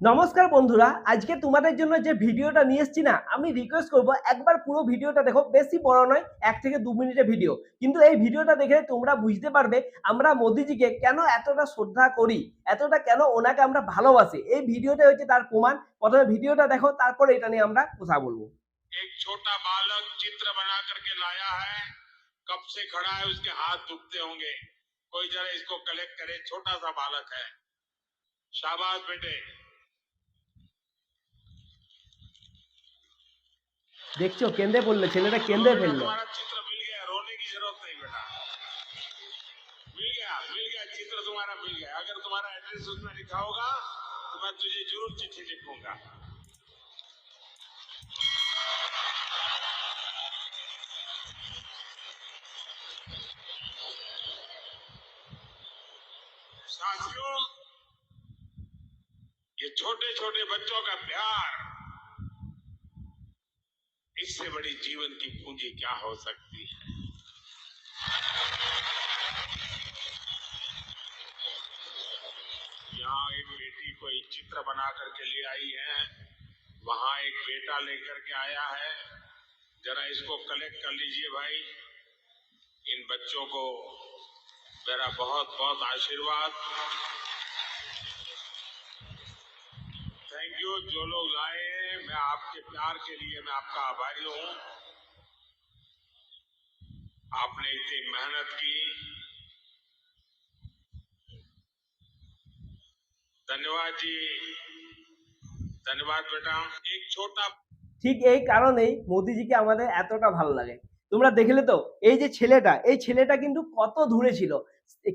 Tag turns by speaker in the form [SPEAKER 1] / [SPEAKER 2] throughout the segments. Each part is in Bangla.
[SPEAKER 1] নমস্কার বন্ধুরা আজকে তোমাদের জন্য যে ভিডিওটা নিয়ে এসেছি না আমি রিকোয়েস্ট করব একবার পুরো ভিডিওটা দেখো বেশি বড় নয় এক থেকে দু মিনিটের ভিডিও কিন্তু এই ভিডিওটা দেখে তোমরা বুঝতে পারবে আমরা মোদিজিকে কেন এতটা শ্রদ্ধা করি এতটা কেন ওনাকে আমরা ভালোবাসি এই ভিডিওটা হচ্ছে তার প্রমাণ প্রথমে ভিডিওটা দেখো তারপরে এটা নিয়ে আমরা কথা বলবো
[SPEAKER 2] एक छोटा बालक चित्र बना करके लाया है कब से खड़ा है उसके हाथ दुखते होंगे कोई जरा इसको कलेक्ट करे छोटा सा बालक है शाबाश बेटे
[SPEAKER 1] দেখছো কেঁদে পড়লো ছেলেটা কেঁদে ফেললো
[SPEAKER 2] साथियों ये छोटे छोटे बच्चों का प्यार इससे बड़ी जीवन की पूंजी क्या हो सकती है? यहाँ एक बेटी कोई चित्र बना करके ले आई है। वहाँ एक बेटा लेकर के आया है। जरा इसको कलेक्ट कर लीजिए भाई। इन बच्चों को मेरा बहुत बहुत आशीर्वाद। थैंक यू जो लोग लाए हैं मैं आपके प्यार के लिए मैं आपका आभारी हूं आपने इतनी मेहनत की धन्यवाद जी धन्यवाद बेटा एक छोटा
[SPEAKER 1] ঠিক এই কারণেই মোদিজিকে আমাদের এতটা ভালো লাগে তোমরা দেখলে তো, এই যে ছেলেটা, এই ছেলেটা কিন্তু কত দূরে ছিল।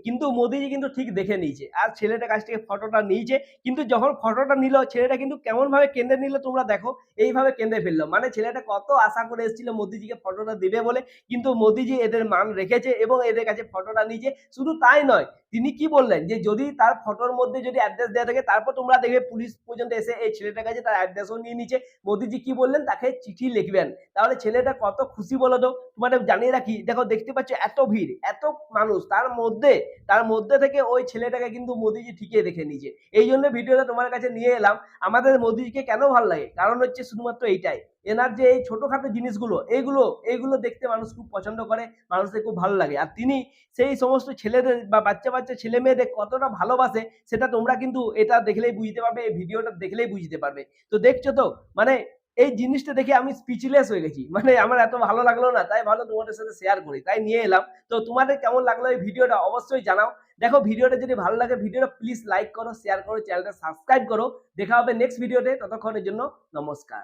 [SPEAKER 1] কিন্তু মোদিজি কিন্তু ঠিক দেখে নিয়েছে। আর ছেলেটা কাছ থেকে ফটোটা নিয়েছে, কিন্তু যখন ফটোটা নিল, ছেলেটা কিন্তু কেমন ভাবে কেন্দ্রে নিল তোমরা দেখো, এইভাবে কেন্দ্রে ফেলল। মানে ছেলেটা কত আশা করে এসেছিল মোদিজিকে ফটোটা দিবে বলে, কিন্তু মোদিজি এদের মান রেখেছে এবং এদের কাছে ফটোটা নিয়েছে। শুধু তাই নয় তিনি কি বললেন? যে যদি তার ফটোর মধ্যে যদি অ্যাড্রেস দেওয়া থাকে, তারপর তোমরা দেখবে পুলিশ পর্যন্ত এসে এই ছেলেটার কাছে তার অ্যাড্রেসও নিয়ে নিচ্ছে মোদিজি কি বললেন? তাকে চিঠি লিখবেন। তাহলে ছেলেটা কত খুশি বলো তো? তোমাদের জানিয়ে রাখি, দেখো দেখতে পাচ্ছ এত ভিড়, এত মানুষ। তার মধ্যে তার মধ্যে থেকে ওই ছেলেটাকে কিন্তু মোদিজি ঠিকই দেখে নিয়েছে। এই জন্য ভিডিওটা তোমার কাছে নিয়ে এলাম। আমাদের মোদিজিকে কেন ভালো লাগে? কারণ হচ্ছে শুধুমাত্র এইটাই। এনার যে এই ছোটোখাটো জিনিসগুলো, এইগুলো এইগুলো দেখতে মানুষ খুব পছন্দ করে মানুষের খুব ভালো লাগে। আর তিনি সেই সমস্ত ছেলেদের বা বাচ্চা বাচ্চা ছেলে মেয়েদের কতটা ভালোবাসে, সেটা তোমরা কিন্তু এটা দেখলেই বুঝতে পারবে, এই ভিডিওটা দেখলেই বুঝতে পারবে। তো দেখছ তো? মানে এই জিনিসটা দেখে আমি স্পিচলেস হয়ে গেছি। মানে আমার এত ভালো লাগল না, তাই ভালো তোমাদের সাথে শেয়ার করি। তাই নিয়ে এলাম। তো তোমাদের কেমন লাগল এই ভিডিওটা অবশ্যই জানাও। দেখো, ভিডিওটা যদি ভালো লাগে, ভিডিওটা প্লিজ লাইক করো শেয়ার করো চ্যানেলটা সাবস্ক্রাইব করো। দেখা হবে নেক্সট ভিডিওতে ততক্ষণের জন্য নমস্কার।